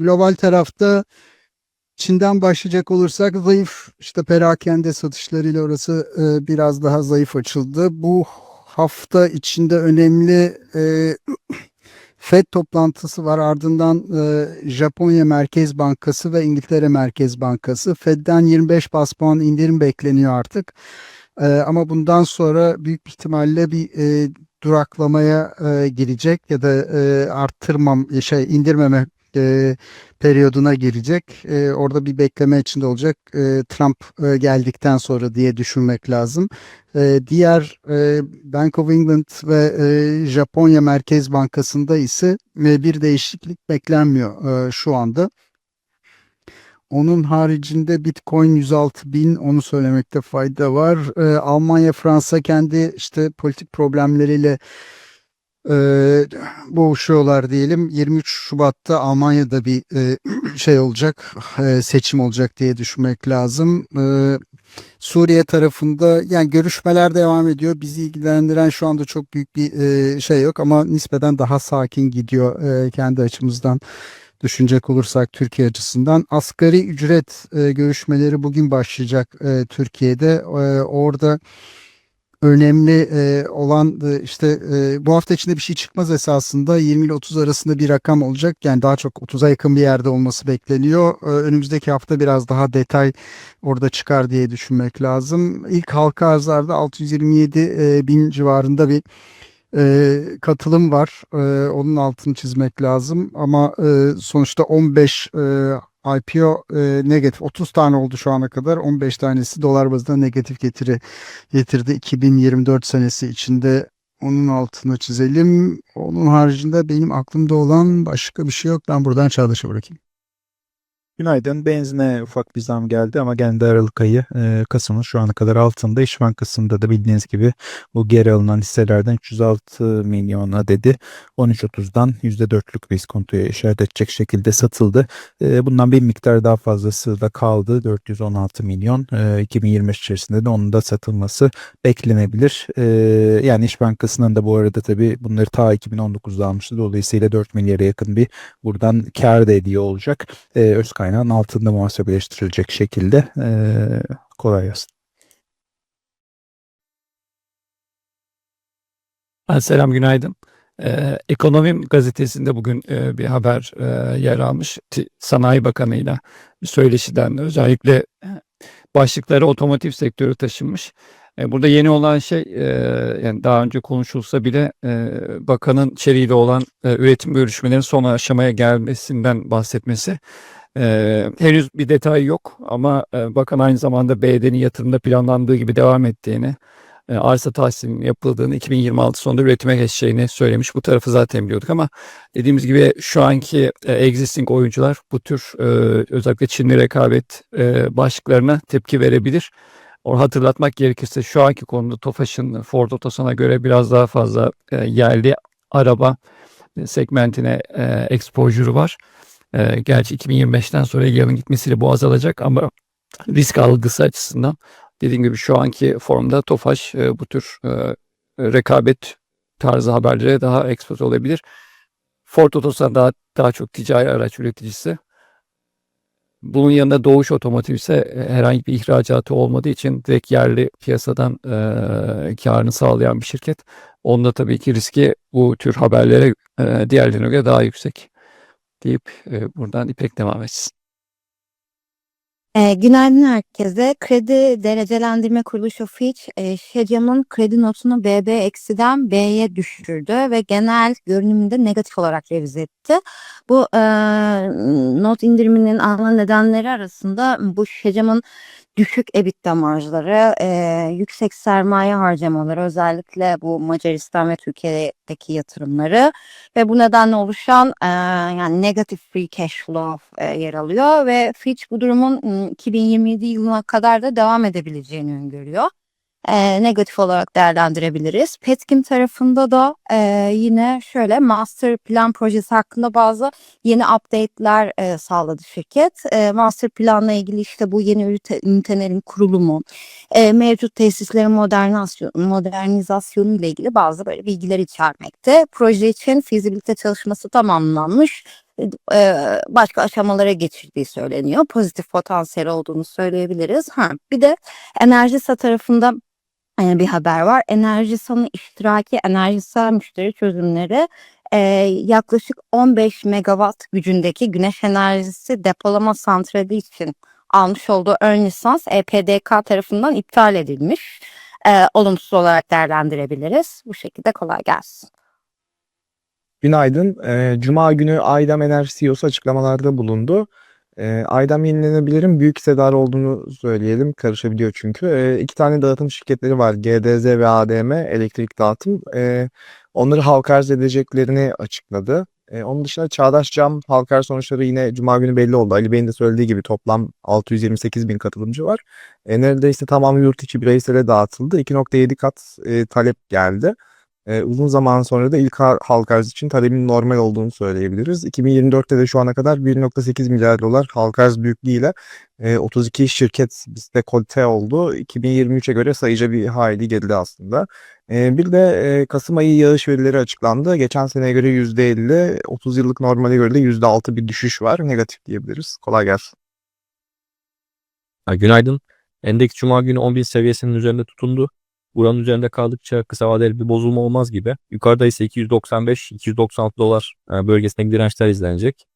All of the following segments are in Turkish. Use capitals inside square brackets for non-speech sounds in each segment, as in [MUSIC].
Global tarafta Çin'den başlayacak olursak zayıf işte perakende satışlarıyla orası e, biraz daha zayıf açıldı. Bu hafta içinde önemli e, [CLEARS THROAT] FED toplantısı var. Ardından e, Japonya Merkez Bankası ve İngiltere Merkez Bankası. FED'den 25 bas puan indirim bekleniyor artık. E, ama bundan sonra büyük ihtimalle bir e, duraklamaya e, girecek ya da e, arttırmam şey indirmeme e, periyoduna girecek. E, orada bir bekleme içinde olacak. E, Trump e, geldikten sonra diye düşünmek lazım. E, diğer e, Bank of England ve e, Japonya Merkez Bankası'nda ise e, bir değişiklik beklenmiyor e, şu anda. Onun haricinde Bitcoin 106 bin onu söylemekte fayda var. E, Almanya, Fransa kendi işte politik problemleriyle e, boğuşuyorlar diyelim. 23 Şubat'ta Almanya'da bir e, [CLEARS THROAT] şey olacak, e, seçim olacak diye düşünmek lazım. E, Suriye tarafında yani görüşmeler devam ediyor. Bizi ilgilendiren şu anda çok büyük bir e, şey yok ama nispeten daha sakin gidiyor e, kendi açımızdan düşünecek olursak Türkiye açısından. Asgari ücret e, görüşmeleri bugün başlayacak e, Türkiye'de. E, orada önemli e, olan e, işte e, bu hafta içinde bir şey çıkmaz esasında 20 ile 30 arasında bir rakam olacak. Yani daha çok 30'a yakın bir yerde olması bekleniyor. E, önümüzdeki hafta biraz daha detay orada çıkar diye düşünmek lazım. İlk halka arzlarda 627 e, bin civarında bir e, katılım var. E, onun altını çizmek lazım. Ama e, sonuçta 15 e, IPO e, negatif 30 tane oldu şu ana kadar 15 tanesi dolar bazında negatif getiri getirdi 2024 senesi içinde onun altını çizelim. Onun haricinde benim aklımda olan başka bir şey yok. Ben buradan Çağdaş'a bırakayım. Günaydın. Benzine ufak bir zam geldi ama kendi Aralık ayı e, Kasım'ın şu ana kadar altında. İş Bankası'nda da bildiğiniz gibi bu geri alınan hisselerden 306 milyona dedi. 13.30'dan %4'lük bir iskontoya işaret edecek şekilde satıldı. E, bundan bir miktar daha fazlası da kaldı. 416 milyon. E, 2025 içerisinde de onun da satılması beklenebilir. E, yani İş Bankası'nın da bu arada tabii bunları ta 2019'da almıştı. Dolayısıyla 4 milyara yakın bir buradan kar da ediyor olacak. E, öz kaynağın altında muhasebeleştirilecek şekilde e, kolay gelsin. Selam, günaydın. Ee, Ekonomim gazetesinde bugün e, bir haber e, yer almış. Ti- Sanayi Bakanı'yla bir söyleşiden özellikle başlıkları otomotiv sektörü taşınmış. E, burada yeni olan şey e, yani daha önce konuşulsa bile e, bakanın içeriğiyle olan e, üretim görüşmelerinin son aşamaya gelmesinden bahsetmesi. E, henüz bir detay yok ama e, bakan aynı zamanda BD'nin yatırımda planlandığı gibi devam ettiğini, e, arsa tahsilinin yapıldığını 2026 sonunda üretime geçeceğini söylemiş. Bu tarafı zaten biliyorduk ama dediğimiz gibi şu anki e, existing oyuncular bu tür e, özellikle Çinli rekabet e, başlıklarına tepki verebilir. Or hatırlatmak gerekirse şu anki konuda Tofaş'ın Ford Otosan'a göre biraz daha fazla e, yerli araba segmentine e, exposure'u var. E, gerçi 2025'ten sonra yılın gitmesiyle bu azalacak ama risk algısı açısından dediğim gibi şu anki formda Tofaş e, bu tür e, rekabet tarzı haberlere daha expose olabilir. Ford Otosan daha daha çok ticari araç üreticisi. Bunun yanında Doğuş Otomotiv ise e, herhangi bir ihracatı olmadığı için direkt yerli piyasadan e, karını sağlayan bir şirket. Onda tabii ki riski bu tür haberlere e, diğerlerine göre daha yüksek deyip e, buradan İpek devam etsin. E, günaydın herkese. Kredi derecelendirme kuruluşu Fitch, e, Şecam'ın kredi notunu BB eksiden B'ye düşürdü ve genel görünümünde negatif olarak revize etti. Bu e, not indiriminin ana nedenleri arasında bu Şecam'ın düşük EBITDA marjları, e, yüksek sermaye harcamaları, özellikle bu Macaristan ve Türkiye'deki yatırımları ve bu nedenle oluşan e, yani negatif free cash flow e, yer alıyor ve Fitch bu durumun m, 2027 yılına kadar da devam edebileceğini öngörüyor. E, negatif olarak değerlendirebiliriz. Petkim tarafında da e, yine şöyle master plan projesi hakkında bazı yeni update'ler e, sağladı şirket. E, master planla ilgili işte bu yeni ünite- ünitelerin kurulumu, e, mevcut tesislerin modernizasyon, modernizasyonu ile ilgili bazı böyle bilgiler içermekte. Proje için fizibilite çalışması tamamlanmış başka aşamalara geçirdiği söyleniyor. Pozitif potansiyel olduğunu söyleyebiliriz. Ha, bir de Enerjisa tarafında e, bir haber var. Enerjisa'nın iştiraki Enerjisa müşteri çözümleri e, yaklaşık 15 megawatt gücündeki güneş enerjisi depolama santrali için almış olduğu ön lisans EPDK tarafından iptal edilmiş. E, olumsuz olarak değerlendirebiliriz. Bu şekilde kolay gelsin. Günaydın. Ee, Cuma günü Aydem Enerji CEO'su açıklamalarda bulundu. Ee, Aydem yenilenebilirin büyük hissedarı olduğunu söyleyelim. Karışabiliyor çünkü. Ee, iki tane dağıtım şirketleri var. GDZ ve ADM elektrik dağıtım. Ee, onları halka arz edeceklerini açıkladı. Ee, onun dışında Çağdaş Cam halka sonuçları yine Cuma günü belli oldu. Ali Bey'in de söylediği gibi toplam 628 bin katılımcı var. Ee, neredeyse tamamı yurt içi bireysele dağıtıldı. 2.7 kat e, talep geldi. Ee, uzun zaman sonra da ilk ha- halka arz için talebin normal olduğunu söyleyebiliriz. 2024'te de şu ana kadar 1.8 milyar dolar halka arz büyüklüğüyle e, 32 şirket bizde kolte oldu. 2023'e göre sayıca bir hayli geride aslında. E, bir de e, Kasım ayı yağış verileri açıklandı. Geçen seneye göre %50, 30 yıllık normale göre de %6 bir düşüş var. Negatif diyebiliriz. Kolay gelsin. Günaydın. Endeks Cuma günü 10.000 seviyesinin üzerinde tutundu. Buranın üzerinde kaldıkça kısa vadeli bir bozulma olmaz gibi. Yukarıda ise 295-296 dolar e, bölgesindeki dirençler izlenecek.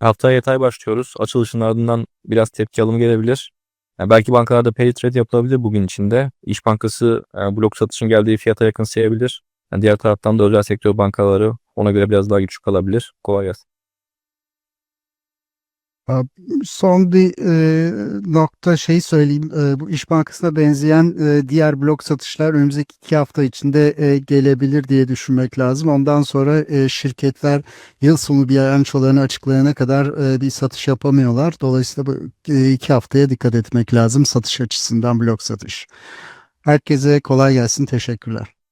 Haftaya yatay başlıyoruz. Açılışın ardından biraz tepki alımı gelebilir. Yani belki bankalarda pay trade yapılabilir bugün içinde. İş Bankası e, blok satışın geldiği fiyata yakın sayabilir. Yani diğer taraftan da özel sektör bankaları ona göre biraz daha güçlü kalabilir. Kolay gelsin. Son bir e, nokta şey söyleyeyim. E, bu İş Bankası'na benzeyen e, diğer blok satışlar önümüzdeki iki hafta içinde e, gelebilir diye düşünmek lazım. Ondan sonra e, şirketler yıl sonu bilançolarını açıklayana kadar e, bir satış yapamıyorlar. Dolayısıyla bu e, iki haftaya dikkat etmek lazım satış açısından blok satış. Herkese kolay gelsin. Teşekkürler.